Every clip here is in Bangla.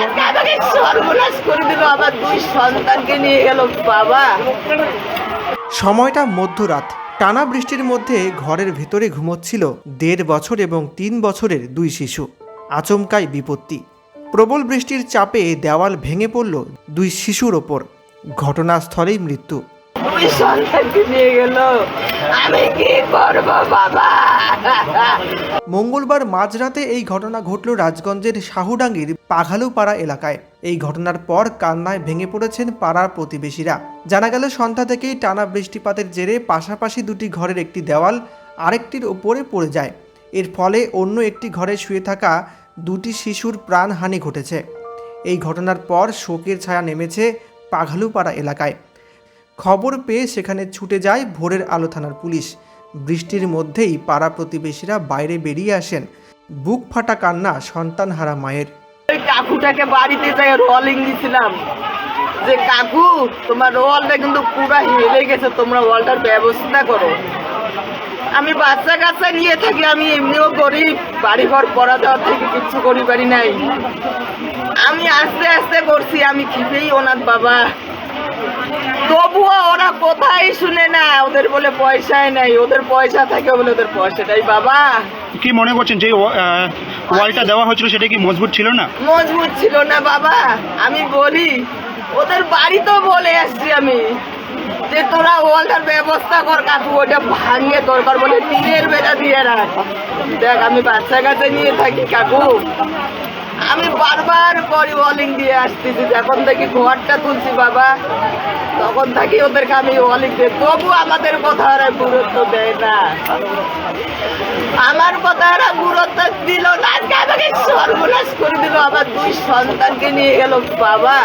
আজকে আমাকে সর্বনাশ করে দিল আমার দুই সন্তানকে নিয়ে গেল বাবা। সময়টা মধ্যরাত। টানা বৃষ্টির মধ্যে ঘরের ভেতরে ঘুমোচ্ছিল দেড় বছর এবং তিন বছরের দুই শিশু। আচমকাই বিপত্তি। প্রবল বৃষ্টির চাপে দেওয়াল ভেঙে পড়ল দুই শিশুর ওপর। ঘটনাস্থলেই মৃত্যু। সন্তানকে নিয়ে গেল। আমি কি করব বাবা? মঙ্গলবার মাঝরাতে এই ঘটনা ঘটল রাজগঞ্জের শাহুডাঙ্গির পাঘালুপাড়া এলাকায়। এই ঘটনার পর কান্নায় ভেঙে পড়েছেন পাড়ার প্রতিবেশীরা। জানা গেল, সন্ধ্যা থেকেই টানা বৃষ্টিপাতের জেরে পাশাপাশি দুটি ঘরের একটি দেওয়াল আরেকটির ওপরে পড়ে যায়। এর ফলে অন্য একটি ঘরে শুয়ে থাকা দুটি শিশুর প্রাণহানি ঘটেছে। এই ঘটনার পর শোকের ছায়া নেমেছে পাঘালুপাড়া এলাকায়। খবর পেয়ে সেখানে ছুটে যায় ভোরের আলো থানার পুলিশ। বৃষ্টির মধ্যেই পাড়া প্রতিবেশীরা বাইরে বেরিয়ে আসেন। বুক ফাটা কান্না সন্তান হারা মায়ের। ওই কাকুটাকে বাড়িতে যাই রলিং দিছিলাম। যে কাকু, তোমার ওয়ালটা কিন্তু পুরো হেলে গেছে, তোমরা ওয়ালটার ব্যবস্থা করো। আমি বাচ্চা কাচ্চা নিয়ে থাকি, আমি এমনিও গরিব বাড়ি ঘর পড়া দেওয়ার থেকে কিচ্ছু করি পারি নাই। আমি আস্তে আস্তে করছি, আমি খিপেই ওনার বাবা। তবুও ওরা কোথায় শুনে না? ওদের বলে পয়সাই নাই। ওদের পয়সা থাকে বলে ওদের পয়সাটাই বাবা। কি মনে করছেন যে ওয়ালটা দেওয়া হয়েছিল সেটা কি মজবুত ছিল না? মজবুত ছিল না বাবা। আমি বলি ওদের বাড়ি তো বলে আসছি আমি যে তোরা ওয়ালটার ব্যবস্থা কর কাকু। ওটা ভাঙে দরকার বলে টিনের বেড়া দিয়ে রাখ। দেখ আমি বাচ্চা কাছে নিয়ে থাকি কাকু। আমি বারবার করি ওয়ালিং দিয়ে আসতেছি। যখন থেকে ঘরটা তুলছি বাবা, তখন থাকি ওদেরকে আমি ওয়ালিং দিয়ে তবু আমাদের কথা ওরা গুরুত্ব দেয় না। আমার কথা ওরা গুরুত্ব দিল না আমাকে সর্বনাশ করে দিল। আমার দুই সন্তানকে নিয়ে গেল বাবা।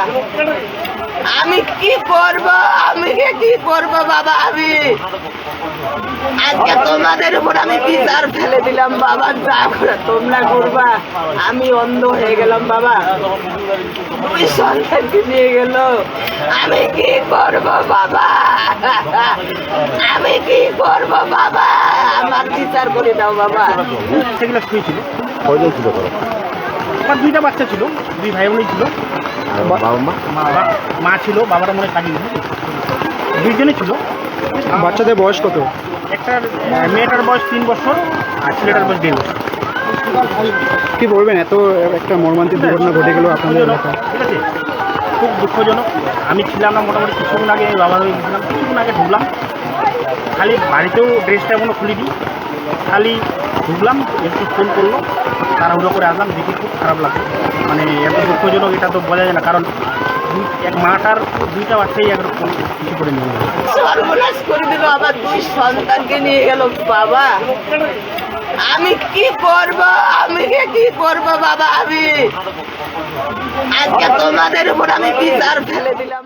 আমি কি করব? আমি কি করব বাবা? আমি আজকে তোমাদের উপর আমি বিচার ফেলে দিলাম বাবা যা করে তোমরা করবা আমি অন্ধ হয়ে গেলাম বাবা। দুই সন্তানকে নিয়ে গেল। আমি কি করব বাবা? আমি কি করব বাবা? আমার বিচার করে দাও বাবা। সেগুলো শুয়েছিল কয়জন ছিল আমার দুইটা বাচ্চা ছিল দুই ভাই বোনই ছিল। বাবা মা? মা- ছিল বাবারা মনে কাজে দুইজনই ছিল। বাচ্চাদের বয়স কত? একটার মেয়েটার বয়স তিন বছর আর ছেলেটার বয়স দেড় বছর। কি বলবেন? এত একটা মর্মান্তিক দুর্ঘটনা ঘটে গেল আপনাদের এলাকায়। ঠিক আছে? খুব দুঃখজনক। আমি ছিলাম না মোটামুটি কিছুক্ষণ আগে বাবার হয়ে গেছিলাম। কিছুক্ষণ আগে ঢুকলাম। খালি বাড়িতেও ড্রেসটা এখনও খুলিনি। খালি ঢুকলাম একটু ফোন করল। তাড়াহুড়ো করে আসলাম দেখি খুব খারাপ লাগছে। মানে এত দুঃখজনক এটা তো বোঝা যায় না। কারণ মাটার দুইটা বাচ্চাই একরকম কিছু করে নিয়ে সর্বনাশ করে দিল আবার দুই সন্তানকে নিয়ে গেল বাবা। আমি কি করব? আমি কে কি করব বাবা আমি? আজকে তোমাদের উপর আমি বিচার ফেলে দিলাম।